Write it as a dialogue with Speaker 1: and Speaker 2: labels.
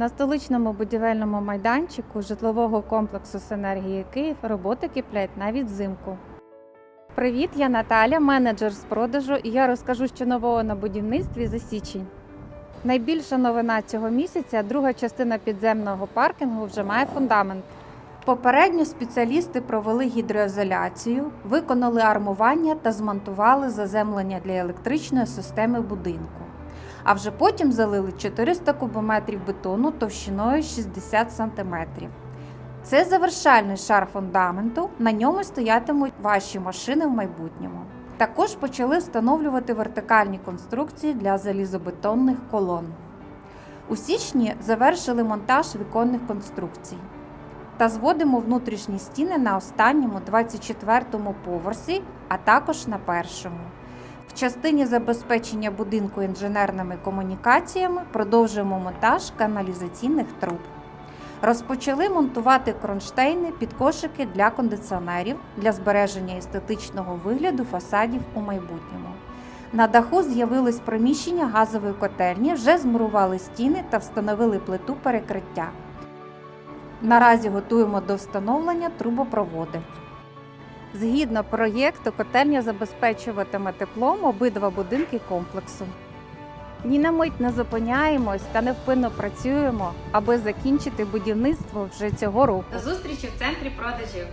Speaker 1: На столичному будівельному майданчику житлового комплексу Синергії Київ роботи киплять навіть взимку. Привіт, я Наталя, менеджер з продажу, і я розкажу, що нового на будівництві за січень. Найбільша новина цього місяця друга частина підземного паркінгу вже має фундамент. Попередньо спеціалісти провели гідроізоляцію, виконали армування та змонтували заземлення для електричної системи будинку. А вже потім залили 400 кубометрів бетону товщиною 60 см. Це завершальний шар фундаменту. На ньому стоятимуть ваші машини в майбутньому. Також почали встановлювати вертикальні конструкції для залізобетонних колон. У січні завершили монтаж віконних конструкцій та зводимо внутрішні стіни на останньому 24-му поверсі, а також на першому. В частині забезпечення будинку інженерними комунікаціями продовжуємо монтаж каналізаційних труб. Розпочали монтувати кронштейни під кошики для кондиціонерів для збереження естетичного вигляду фасадів у майбутньому. На даху з'явилось приміщення газової котельні, вже змурували стіни та встановили плиту перекриття. Наразі готуємо до встановлення трубопроводи. Згідно проєкту, котельня забезпечуватиме теплом обидва будинки комплексу. Ні на мить не зупиняємось та невпинно працюємо, аби закінчити будівництво вже цього року. До зустрічі в центрі продажів.